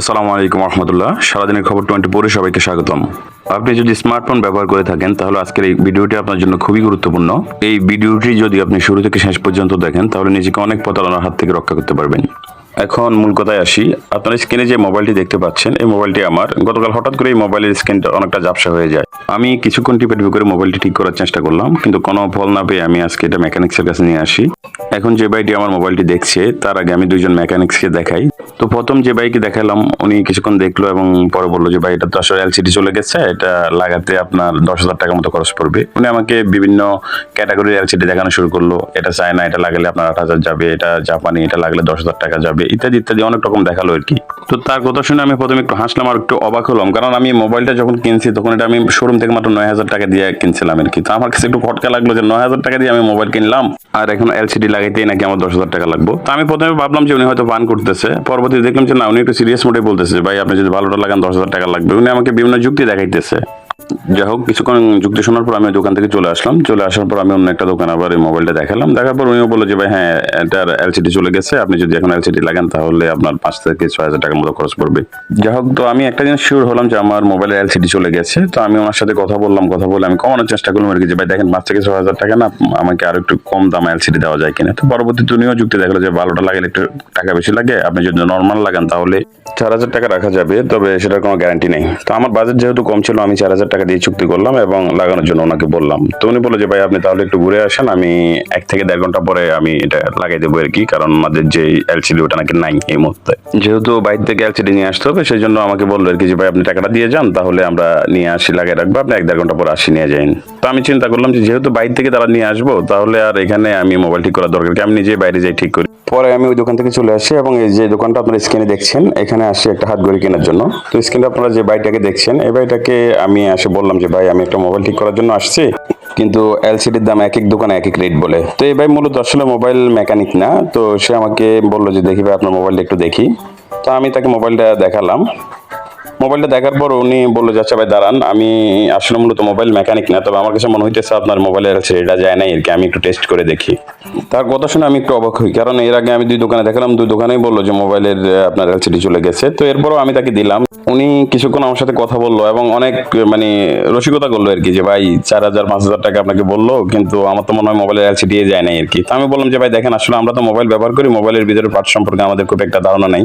আসসালামু আলাইকুম রহমতুল্লাহ। সারাদিনের খবর টোয়েন্টি ফোরে সবাইকে স্বাগতম। আপনি যদি স্মার্টফোন ব্যবহার করে থাকেন, তাহলে আজকের এই ভিডিওটি আপনার জন্য খুবই গুরুত্বপূর্ণ। এই ভিডিওটি যদি আপনি শুরু থেকে শেষ পর্যন্ত দেখেন, তাহলে নিজেকে অনেক প্রতারণার হাত থেকে রক্ষা করতে পারবেন। এখন মূল কথায় আসি, আপনার স্ক্রিনে যে মোবাইলটি দেখতে পাচ্ছেন, এই মোবাইলটি আমার। গতকাল হঠাৎ করে এই মোবাইলের স্ক্রিনটা অনেকটা ঝাপসা হয়ে যায়। আমি কিছুক্ষণ টিপে টিপে করে মোবাইলটি ঠিক করার চেষ্টা করলাম, কিন্তু কোনো ফল না পেয়ে আমি আজকে এটা মেকানিক্সের কাছে নিয়ে আসি। এখন যে ভাইটি আমার মোবাইলটি দেখছে, তার আগে আমি দুইজন মেকানিক্সকে দেখাই। তো প্রথম যে বাইকে দেখালাম, উনি কিছুক্ষণ দেখল এবং পরে বলল যে, ভাই, এটা তো আসলে এলসিডি চলে গেছে, এটা লাগাতে আপনার দশ হাজার টাকার মতো খরচ পড়বে। উনি আমাকে বিভিন্ন ক্যাটাগরির এলসিডি দেখানো শুরু করল। এটা চায়না এটা লাগালে আপনার আট হাজার যাবে, এটা জাপানি এটা লাগলে দশ হাজার টাকা যাবে, ইত্যাদি ইত্যাদি অনেক রকম দেখাল আর কি। তো তার কথা শুনে আমি প্রথমে একটু হাসলাম আর একটু অবাক হলাম, কারণ আমি মোবাইলটা যখন কিনছি, তখন এটা আমি শোরুম থেকে মাত্র নয় হাজার টাকা দিয়ে কিনছিলাম আর কি। তো আমার কাছে একটু খটকা লাগল যে, নয় হাজার টাকা দিয়ে আমি মোবাইল কিনলাম, আর এখন এলসিডি লাগাইতেই নাকি আমার দশ হাজার টাকা লাগবে। তো আমি প্রথমে ভাবলাম যে, উনি হয়তো পান করতেছে পরবর্তীতে দেখলাম যে না, উনি একটু সিরিয়াস মোটে বলতেছে ভাই, আপনি যদি ভালোটা লাগান, দশ হাজার টাকা লাগবে। উনি আমাকে বিভিন্ন যুক্তি দেখাইতেছে। যাই হোক, কিছুক্ষণ যুক্তি শোনার পর আমি দোকান থেকে চলে আসলাম। চলে আসার পর আমি অন্য একটা দোকান আবার এই মোবাইলটা দেখালাম। দেখার পর উনিও বলল যে, ভাই হ্যাঁ এটার এলসিডি চলে গেছে। আপনি যদি এখন এলসিডি লাগান, তাহলে আপনার পাঁচ থেকে ছয় হাজার টাকার মতো খরচ পড়বে। যাই হোক, তো আমি একটা জিনিস শিওর হলাম যে, আমার মোবাইলে এলসিডি চলে গেছে। তো আমি ওনার সাথে কথা বললাম, কথা বলে আমি কমানোর চেষ্টা করলাম আর কি, যে, ভাই, দেখেন, পাঁচ থেকে ছয় হাজার টাকা না, আমাকে আরও একটু কম দামে এলসিডি দেওয়া যায় কিনা? তো পরবর্তীতে উনিও যুক্তি দেখল যে, ভালোটা লাগালে একটু টাকা বেশি লাগে। আপনি যদি নর্মাল লাগান, তাহলে চার হাজার টাকা রাখা যাবে, তবে সেটার কোনো গ্যারান্টি নেই। তো আমার বাজেট যেহেতু কম ছিল, আমি চার হাজার টাকা দিয়ে চুক্তি করলাম এবং লাগানোর জন্য ওনাকে বললাম। তো উনি বলল যে, ভাই, আপনি তাহলে একটু ঘুরে আসেন। আমি এক থেকে দেড় ঘণ্টা পরে আমি এটা লাগাই দেবো আর কি, কারণ আমাদের যে এলসিডি ওটা নাকি নাই এই মুহূর্তে। যেহেতু বাইরে থেকে এলসিডি নিয়ে আসতে হবে সেই জন্য আমাকে বলল আর কি যে, ভাই, আপনি টাকাটা দিয়ে যান, তাহলে আমরা নিয়ে আসি লাগিয়ে রাখব। আপনি এক দেড় ঘণ্টা পরে আসি, নিয়ে যাইন। তো আমি চিন্তা করলাম যে, যেহেতু বাইরে থেকে তারা নিয়ে আসব, তাহলে আর এখানে আমি মোবাইল ঠিক করার দরকার কি? আমি নিজে বাইরে যাই ঠিক করি। পরে আমি ওই দোকান থেকে চলে আসি এবং এই যে দোকানটা আপনারা স্ক্রিনে দেখছেন, এখানে আসি একটা হাত ঘড়ি কেনার জন্য। তো স্ক্রিনে আপনারা যে বাইকটাকে দেখছেন, এই বাইকটাকে আমি এসে বললাম যে, ভাই, আমি একটা মোবাইল ঠিক করার জন্য আসছি। কিন্তু এলসিডির দাম এক এক দোকানে এক এক রেট বলে। তো এই ভাই মূলত আসলে মোবাইল মেকানিক না। তো সে আমাকে বলল যে, দেখি ভাই, আপনার মোবাইলটা একটু দেখি। তো আমি তাকে মোবাইলটা দেখালাম। মোবাইলটা দেখার পর উনি বলল যে আচ্ছা ভাই, দাঁড়ান, আমি আসলে মূলত মোবাইল মেকানিক না, তবে আমার কাছে মনে হইতেছে আপনার মোবাইলের এটা যায় নাই আর কি আমি একটু টেস্ট করে দেখি। তার কথা শুনে আমি একটু অবাক হই, কারণ এর আগে আমি দুই দোকানে দেখালাম, দুই দোকানেই বলল যে মোবাইলের আপনার এলসিডি চলে গেছে। তো এরপরও আমি তাকে দিলাম। উনি কিছুক্ষণ আমার সাথে কথা বলল এবং অনেক মানে রসিকতা করল আর কি, যে, ভাই, চার হাজার, পাঁচ হাজার টাকা আপনাকে বলল, কিন্তু আমার তো মনে হয় মোবাইলের এলসিডি যায় নাই আর কি। তো আমি বললাম যে, ভাই, দেখেন, আসলে আমরা তো মোবাইল ব্যবহার করি মোবাইলের ভিতরে পার্ট সম্পর্কে আমাদের খুব একটা ধারণা নাই।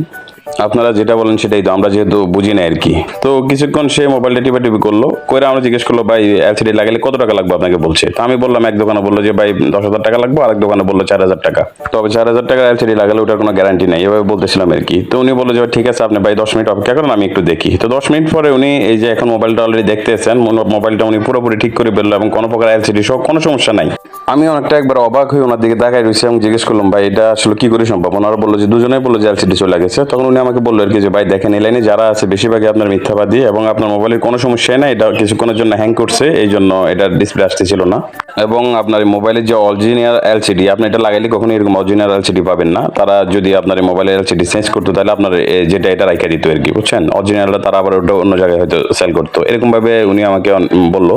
আপনারা যেটা বলেন সেটাই তো, আমরা যেহেতু বুঝি না আর কি। তো কিছুক্ষণ সে মোবাইলটা টিপা টিপি করল করে আমরা জিজ্ঞেস করল, ভাই এলসিডি লাগালে কত টাকা লাগবে? আপনাকে বলছে। তো আমি বললাম, এক দোকানে বলল যে, ভাই, দশ হাজার টাকা লাগবে। আরেক দোকানে বলল, চার হাজার টাকা। তবে চার হাজার টাকা এলসিডি লাগালে ওটার কোনো গ্যারান্টি নেই। এভাবে বলতেছিলাম আর কি। তো উনি বলল যে ঠিক আছে, আপনি, ভাই, দশ মিনিট অপেক্ষা করেন, আমি একটু দেখি। তো দশ মিনিট পরে উনি এই যে এখন মোবাইলটা অলরেডি দেখতেছেন মোবাইলটা উনি পুরোপুরি ঠিক করে বেরলো এবং কোনো প্রকার এলসিডি সহ কোনো সমস্যা নাই। আমি অনেকটা একবার অবাক হয়ে ওনার দিকে তাকাই রয়েছি এবং জিজ্ঞেস করলাম, ভাই, এটা আসলে কি করে সম্ভব? ওনারা বলল যে, দুজনেই বলল যে এলসিডি চলে গেছে। তখন উনি আমাকে বলল আর কি যে, ভাই, দেখেন, এই লাইনে যারা আছে, বেশিরভাগই আপনার মিথ্যাবাদী এবং আপনার মোবাইলের কোনো সমস্যাই নাই, এটা কিছুক্ষণের জন্য হ্যাং করছে, এই জন্য এটা ডিসপ্লে আসতেছিল না। এবং আপনার মোবাইলের যে অরিজিনাল এলসিডি আপনি এটা লাগাইলে কখনো এরকম অরিজিনাল এলসিডি পাবেন না। তারা যদি আপনার মোবাইলের এলসিডি চেঞ্জ করতো, তাহলে আপনার যেটা এটা রাখা দিত আর কি, বুঝছেন? অরিজিনালটা তারা আবার ওটা অন্য জায়গায় হয়তো সেল করতো। এরকমভাবে উনি আমাকে বলল।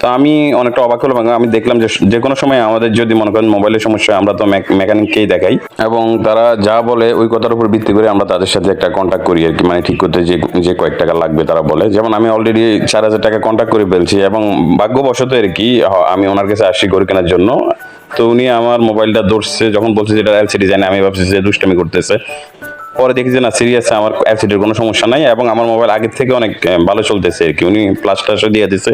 তো আমি অনেকটা অবাক হলাম আমি দেখলাম যে যে কোনো সময় আমাদের যদি মনে করেন মোবাইলের সমস্যা আমরা তো মেকানিককেই দেখাই, এবং তারা যা বলে ওই কথার উপর ভিত্তি করে আমরা তাদের সাথে একটা কন্ট্যাক্ট করি আর কি মানে ঠিক করতে যে যে কয়েক টাকা লাগবে তারা বলে। যেমন আমি অলরেডি চার হাজার টাকা কন্ট্যাক্ট করে ফেলছি, এবং ভাগ্যবশত আর কি আমি ওনার কাছে আসি গড়ি কেনার জন্য, তো উনি আমার মোবাইলটা ধরছে, যখন বলছে যে এটা জানে আমি ভাবছি যে দুষ্টামি করতেছে। পরে দেখি যে না সিরিয়াস আমার এলসিডির কোনো সমস্যা নাই এবং আমার মোবাইল আগের থেকে অনেক ভালো চলতেছে আর কি। উনি প্লাস টাসও দিয়ে দিছে।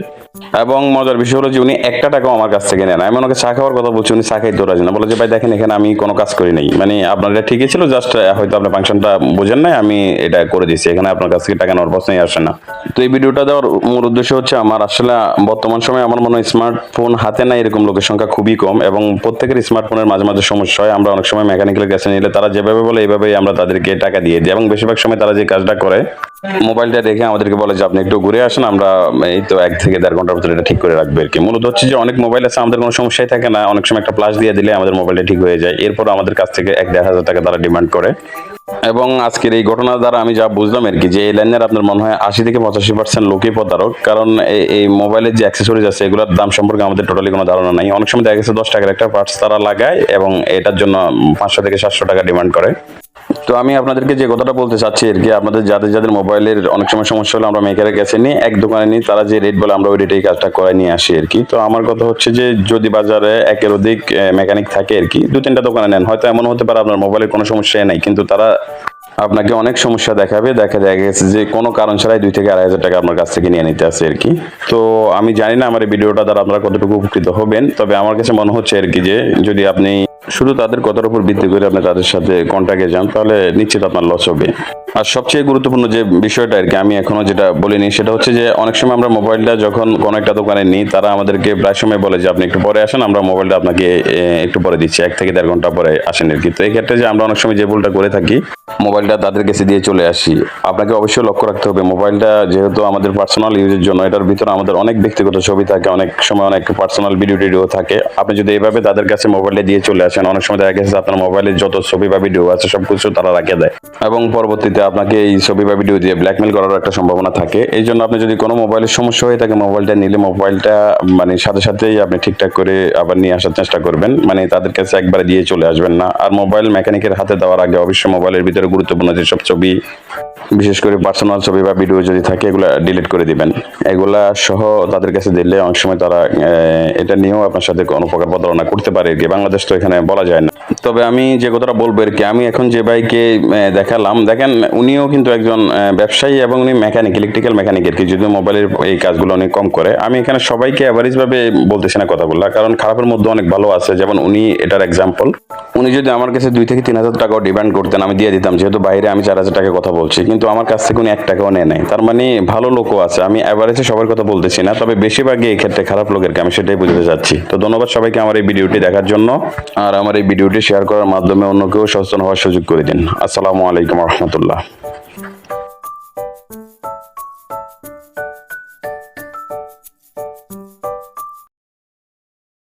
এবং মজার বিষয় হলো যে উনি একটা টাকাও আমার কাছ থেকে নেন আমি ওনাকে চা খাওয়ার কথা বলছি, উনি চা খাইতে রাজি না। বলে যে, ভাই, দেখেন, এখানে আমি কোনো কাজ করি নাই। মানে আপনার এটা ঠিকই ছিল জাস্ট হয়তো আপনার ফাংশনটা বোঝেন নাই, আমি এটা করে দিচ্ছি এখানে আপনার কাছ থেকে টাকা নেওয়ার প্রশ্নই আসে না। তো এই ভিডিওটা দেওয়ার মূল উদ্দেশ্য হচ্ছে, আমার আসলে বর্তমান সময়ে আমার মনে হয় স্মার্টফোন হাতে নাই এরকম লোকের সংখ্যা খুবই কম এবং প্রত্যেকের স্মার্টফোনের মাঝে মাঝে সমস্যা হয়। আমরা অনেক সময় মেকানিক্যাল কাছে নিলে তারা যেভাবে বলে, এইভাবেই আমরা তাদেরকে টাকা দিয়ে দিই এবং বেশিরভাগ সময় তারা যে কাজটা করে, মোবাইলটা দেখে আমাদেরকে বলে যে, আপনি একটু ঘুরে আসেন, আমরা এই তো এক থেকে দেড় ঘণ্টার ভিতরে এটা ঠিক করে রাখবে আর কি মূলত হচ্ছে যে, অনেক মোবাইল আছে, আমাদের কোনো সমস্যাই থাকে না। অনেক সময় একটা প্লাস দিয়ে দিলে আমাদের মোবাইলটা ঠিক হয়ে যায়। এরপর আমাদের কাছ থেকে এক দেড় হাজার টাকা তারা ডিমান্ড করে। এবং আজকের এই ঘটনার দ্বারা আমি যা বুঝলাম আর কি যে এই লাইনের আপনার মনে হয় আশি থেকে পঁচাশি পার্সেন্ট লোকই প্রতারক। কারণ এই মোবাইলের যে অ্যাক্সেসরিজ আছে, এগুলোর দাম সম্পর্কে আমাদের টোটালি কোনো ধারণা নাই। অনেক সময় দেখা গেছে দশ টাকার একটা পার্টস তারা লাগায় এবং এটার জন্য পাঁচশো থেকে সাতশো টাকা ডিমান্ড করে। তো আমি আপনাদেরকে যে কথাটা বলতে চাচ্ছি আর কি আপনাদের যাদের যাদের মোবাইলের অনেক সময় সমস্যা হলে আমরা মেকারের কাছে নিই এক দোকানে নিই তারা যে রেট বলে আমরা ওই রেটেই কাজটা করে নিয়ে আসি আর কি। তো আমার কথা হচ্ছে যে যদি বাজারে একের অধিক মেকানিক থাকে আর কি, দু তিনটা দোকানে নেন, হয়তো এমন হতে পারে আপনার মোবাইলের কোনো সমস্যাই নাই, কিন্তু তারা আপনাকে অনেক সমস্যা দেখাবে, দেখা দেখা গেছে যে কোনো কারণ ছাড়াই দুই থেকে আড়াই হাজার টাকা আপনার কাছ থেকে নিয়ে নিতে আসে আর কি। তো আমি জানি না আমার এই ভিডিওটা দ্বারা আপনারা কতটুকু উপকৃত হবেন, তবে আমার কাছে মনে হচ্ছে আর কি যে যদি আপনি শুধু তাদের কথার উপর ভিত্তি করে আপনি তাদের সাথে কন্ট্যাক্টে যান, তাহলে নিশ্চিত আপনার লস হবে। আর সবচেয়ে গুরুত্বপূর্ণ যে বিষয়টা আর কি, আমি এখনও যেটা বলিনি, সেটা হচ্ছে যে অনেক সময় আমরা মোবাইলটা যখন কোনো একটা দোকানে নিই, তারা আমাদেরকে প্রায় সময় বলে যে, আপনি একটু পরে আসেন, আমরা মোবাইলটা আপনাকে একটু পরে দিচ্ছি, এক থেকে দেড় ঘণ্টা পরে আসেন আর কি। তো এই ক্ষেত্রে যে আমরা অনেক সময় যে ভুলটা করে থাকি মোবাইলটা তাদের কাছে দিয়ে চলে আসি। আপনাকে অবশ্যই লক্ষ্য রাখতে হবে, মোবাইলটা যেহেতু আমাদের পার্সোনাল ইউজের জন্য, এটার ভিতরে আমাদের অনেক ব্যক্তিগত ছবি থাকে, অনেক সময় অনেক পার্সোনাল ভিডিও টিডিও থাকে। আপনি যদি এইভাবে তাদের কাছে মোবাইলটা দিয়ে চলে আসেন, অনেক সময় দেখা গেছে আপনার মোবাইলের যত ছবি বা ভিডিও আছে, সব কিছু তারা রাখে দেয়। এবং পরবর্তীতে আপনাকে এই ছবি বা ভিডিও দিয়ে ব্ল্যাকমেল করার একটা সম্ভাবনা থাকে। এই জন্য আপনি যদি কোনো মোবাইলের সমস্যা হয়ে থাকে, মোবাইলটা নিলে মোবাইলটা মানে সাথে সাথেই আপনি ঠিকঠাক করে আবার নিয়ে আসার চেষ্টা করবেন। মানে তাদের কাছে একবারে দিয়ে চলে আসবেন না। আর মোবাইল মেকানিকের হাতে দেওয়ার আগে অবশ্যই মোবাইলের ভিতরে গুরুত্বপূর্ণ যেসব ছবি, বিশেষ করে পার্সোনাল ছবি বা ভিডিও যদি থাকে, এগুলা ডিলিট করে দিবেন। এগুলা সহ তাদের কাছে দিলে অনেক সময় তারা এটা নিয়েও আপনার সাথে কোনো প্রকার প্রতারণা করতে পারে কি। বাংলাদেশ তো এখানে বলা যায় না। তবে আমি যে কথাটা বলব আর কি, আমি এখন যে বাইকে দেখালাম, দেখেন উনিও কিন্তু একজন ব্যবসায়ী এবং উনি মেকানিক ইলেকট্রিক্যাল মেকানিক আর কি, যদিও মোবাইলের এই কাজগুলো অনেক কম করে। আমি এখানে সবাইকে অ্যাভারেজ ভাবে বলতেছি না কথাগুলো, কারণ খারাপের মধ্যে অনেক ভালো আছে। যেমন উনি এটার এক্সাম্পল উনি যদি আমার কাছে দুই থেকে তিন হাজার টাকাও ডিমান্ড করতেন, আমি দিয়ে দিতাম, যেহেতু বাইরে আমি চার হাজার টাকা কথা বলছি, কিন্তু আমার কাছ থেকে উনি এক টাকাও নেয় নাই। তার মানে ভালো লোকও আছে। আমি অ্যাভারেজে সবার কথা বলতেছি না, তবে বেশিরভাগই এই ক্ষেত্রে খারাপ লোকেরকে আমি সেটাই বুঝতে চাচ্ছি। তো ধন্যবাদ সবাইকে আমার এই ভিডিওটি দেখার জন্য, আর আমার এই ভিডিওটি শেয়ার করার মাধ্যমে অন্য কেউ সচেতন হওয়ার সুযোগ করে দিন। আসসালামু আলাইকুম রহমতুল্লাহ।